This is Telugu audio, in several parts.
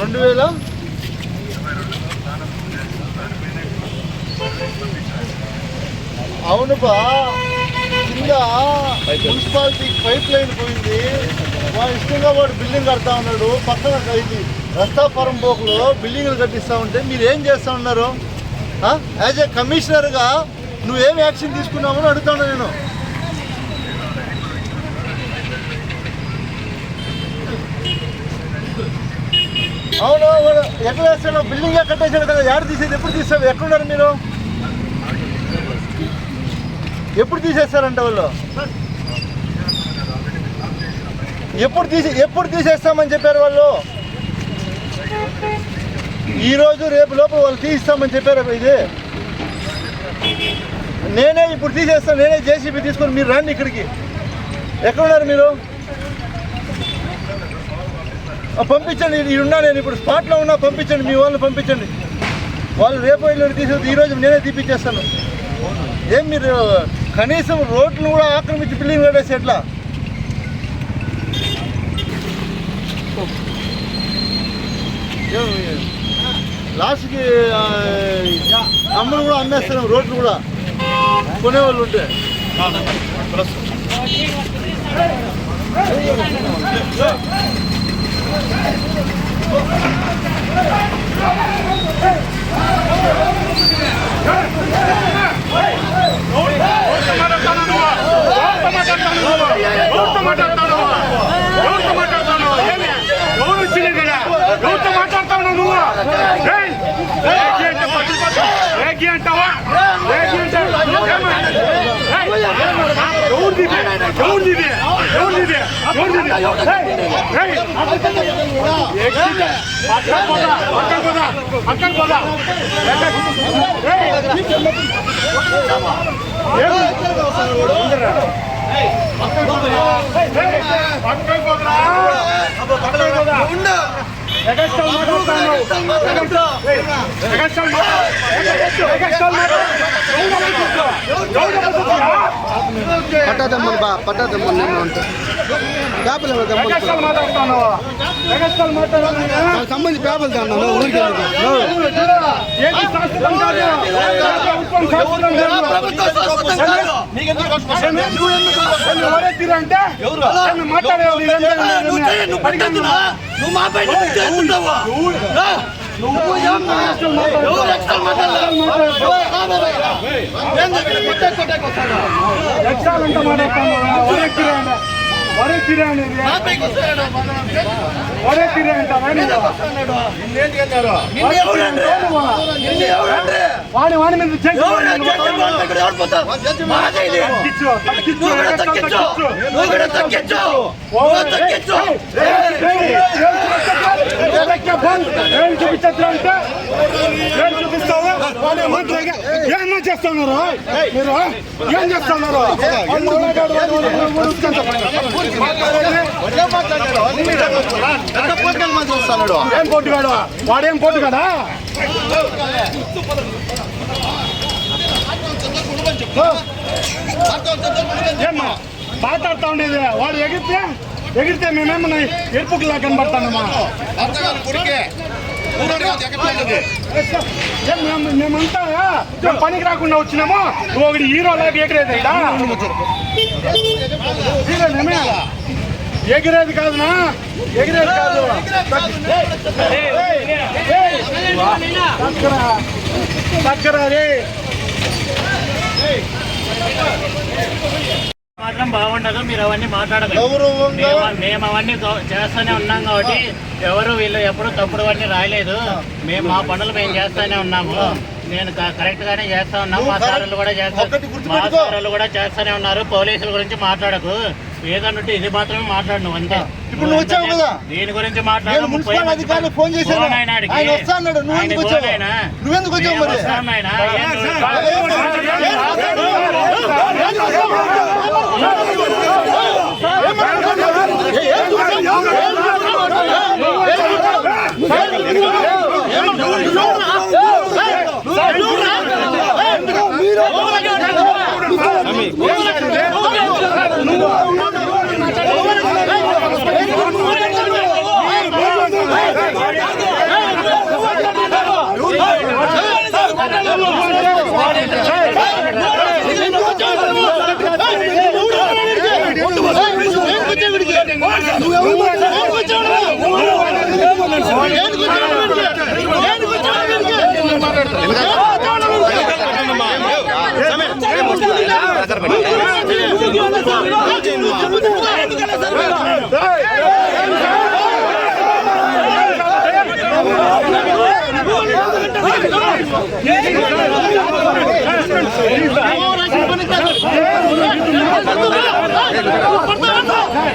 రెండు వేల అవును బా. కింద మున్సిపాలిటీ పైప్ లైన్ పోయింది. వాడు ఇష్టంగా వాడు బిల్డింగ్ కడతా ఉన్నాడు. పక్కన ఇది రస్తాపురం పోకులో బిల్డింగ్లు కట్టిస్తా ఉంటే మీరు ఏం చేస్తా ఉన్నారు? యాజ్ ఏ కమిషనర్గా నువ్వేం యాక్షన్ తీసుకున్నామని అడుగుతాను నేను. అవును వాడు ఎట్లా వేస్తాడు బిల్డింగ్ కట్టేసాడు కదా? ఎక్కడ తీసేది? ఎప్పుడు తీస్తారు? ఎక్కడున్నారు మీరు? ఎప్పుడు తీసేస్తారంట వాళ్ళు? ఎప్పుడు తీసి ఎప్పుడు తీసేస్తామని చెప్పారు వాళ్ళు? ఈరోజు రేపు లోపల వాళ్ళు తీస్తామని చెప్పారు ఇది? నేనే ఇప్పుడు తీసేస్తాను. నేనే జేసీబీ తీసుకొని మీరు రండి ఇక్కడికి. ఎక్కడున్నారు మీరు? పంపించండి ఇది ఉన్నా నేను ఇప్పుడు స్పాట్లో ఉన్నా పంపించండి మీ వాళ్ళని పంపించండి వాళ్ళు రేపు ఎల్లుండి తీసేది ఈరోజు నేనే తీపిచ్చేస్తాను ఏం మీరు కనీసం రోడ్లు కూడా ఆక్రమించి బిల్డింగ్ కట్టేసి ఎట్లా లాస్ట్కి అమ్మలు కూడా అమ్మేస్తున్నాం రోడ్లు కూడా కొనేవాళ్ళు ఉంటే ఎవరితో ఎవరిది? ఎవరిది? ఎవరిది. పక్కకు పోదా, పక్కకు పోదా, పక్కకు పోదా. పక్కకు పోదురా. పక్కకు పోదా. ఎగస్ట్రాలు మాట్లాడుతున్నావు. ఏయ్, ఎగస్ట్రాలు మాట్లాడు. ఎగస్ట్రాలు మాట్లాడు. ఎవరు నమ్ముతున్నారా? పట్టదమ్మని బా పట్టదమ్మని నేను అంటే పేపర్లు దమ్మని ఎగస్ట్రాలు మాట్లాడుతున్నావా? ఎగస్ట్రాలు మాట్లాడుతున్నావా? నాకు సంబంధించి పేపర్లు తన్నాను ఊరికి ఏంటి శాశ్వతం కాదు. ప్రభుత్వం శాశ్వతం కాదు. ఏమి ఎవరే తీరు అంటే? ఏమి మాట్లాడేవాళ్ళు ఇదంతా నువ్వు పట్టుకుంటున్నా నువ్వు మా పైన చేస్తున్నావా నువ్వు ఏం ఎవరు ಹೊಡೆತೀರಿ ಅಂತ ವಾಣಿ ವಾಣಿ మీద ತಕ್ಕಿಚ್ಚು ఏం చూపించచ్చు అంటే ఏం చూపిస్తావా ఏమంటారు? ఏమన్నా చేస్తున్నారు మీరు ఏం చేస్తున్నారు వాళ్ళు ఓడగాడు, వాళ్ళు వాడేం పోటు కదా ఏమ్మా మాట్లాడుతా ఉండేది వాడు ఎగిరితే ఎగిరితే మేమేమన్నా ఎరుపుకులా కనబడతానమ్మా. మేమంతా పనికి రాకుండా వచ్చినాము. నువ్వు ఒకటి హీరో లాగా ఎగిరేది హీరోనేమే? ఎగిరేది కాదునా ఎగిరేది కాదు. తగ్గరా రే. మాత్రం బాగుండదు మీరు అవన్నీ గౌరవంగా మేము- అవన్నీ చేస్తూనే ఉన్నాం కాబట్టి ఎవరు వీళ్ళు ఎప్పుడు తప్పుడు అవన్నీ రాయలేదు మేము మా పనులు మేము చేస్తూనే ఉన్నాము నేను కరెక్ట్ గానే చేస్తా ఉన్నాము మా సార్లు కూడా చేస్తా ఒకటి మా. సార్లు కూడా చేస్తూనే ఉన్నారు పోలీసుల గురించి మాట్లాడకు ఏదంటే ఇది మాత్రమే మాట్లాడు నువ్వు అంతే ఇప్పుడు నువ్వు వచ్చావు కదా? దీని గురించి మాట్లాడు మున్సిపల్ అధికారులు ఫోన్ చేశాను ఆయన వస్తా అన్నాడు నువ్వు ఎందుకు వచ్చావు నువ్వెందుకు వచ్చావు మరి మీరు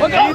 Okay.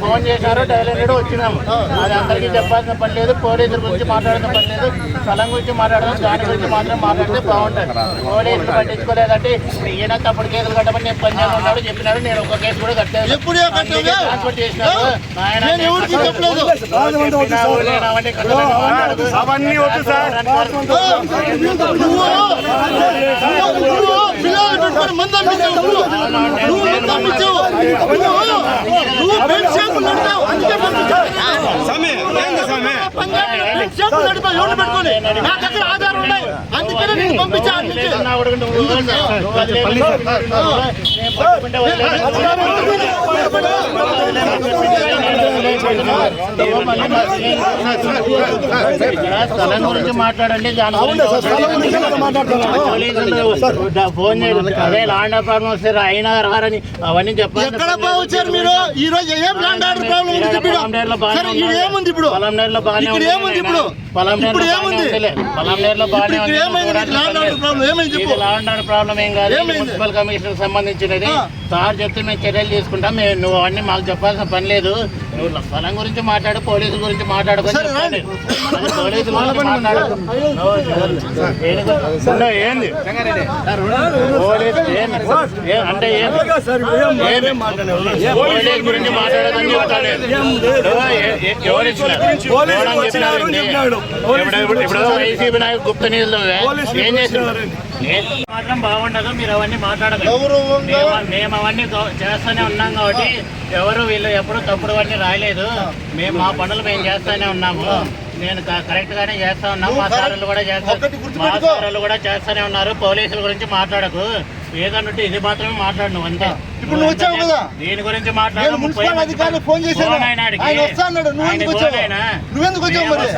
ఫోన్ చేశారు డైలెండ్ వచ్చినాము. అది అందరికీ చెప్పాల్సిన పని లేదు పోలీసుల గురించి మాట్లాడాల్సిన పని లేదు. స్థలం గురించి మాట్లాడదాం దాని గురించి మాత్రం మాట్లాడితే బాగుంటుంది. పోలీసులు పట్టించుకోలేదంటే ఈయన తప్పుడు కేసులు కట్టమని నేను పని ఉన్నాడు చెప్పినాడు నేను ఒక కేసు కూడా కట్టాను ఎప్పుడే కట్టావు? ట్రాన్స్పోర్ట్ చేసినాడు ఆయన అవన్నీ వద్దు సార్. పెట్టుకొని. నా దగ్గర ఆధారం ఉన్నాయి అందుకనే నేను. స్థలం గురించి మాట్లాడండి దాని ఫోన్ చేయండి అదే లాండ్ ప్రాబ్లం వస్తే అయినా రారని అవన్నీ చెప్పాలి ఎక్కడ బాగుచ్చారు మీరు ఈ రోజు ఏం ల్యాండ్ ఆర్డర్ ప్రాబ్లం ఉంది ఏముంది ఇప్పుడు ఇక్కడ ఉంది ఏముంది ఇప్పుడు ఏముంది ఇప్పుడు ఆర్డర్ పర్లేదు. ప్రాబ్లం ఏం కాదు? మున్సిపల్ కమిషనర్ సంబంధించినది. సార్ చెప్తే మేము చర్యలు తీసుకుంటాం. మేము నువ్వు అవన్నీ మాకు చెప్పాల్సిన పని లేదు. నువ్వు స్థలం గురించి మాట్లాడు పోలీసు గురించి. పోలీసు గురించి మాట్లాడు ఏంది? పోలీసు అంటే గురించి మాట్లాడదని ఎవరు ఇచ్చినారు? ఇప్పుడు- వైసీపీ నాయకు గుప్త నిధులు ఏం చేస్తున్నారు మాత్రం బాగుండదు మీరు అవన్నీ గౌరవంగా మేము మేము అవన్నీ చేస్తూనే ఉన్నాం కాబట్టి ఎవరు వీళ్ళు ఎప్పుడు తప్పుడు అవన్నీ రాయలేదు. మేము మా పనులు మేము చేస్తూనే ఉన్నాము. నేను కరెక్ట్ గానే చేస్తా ఉన్నాం. మా సార్లు కూడా ఒకటి మా. సార్లు కూడా చేస్తూనే ఉన్నారు. పోలీసుల గురించి మాట్లాడకు. ఏదన్నట్టు ఇది మాత్రమే మాట్లాడు నువ్వు అంతే. ఇప్పుడు నువ్వు వచ్చావు కదా? దీని గురించి మాట్లాడు మున్సిపల్ ఫోన్ చేశాను. ఆయన వస్తా అన్నాడు నువ్వు ఎందుకు వచ్చావు నువ్వెందుకు వచ్చావు మరి?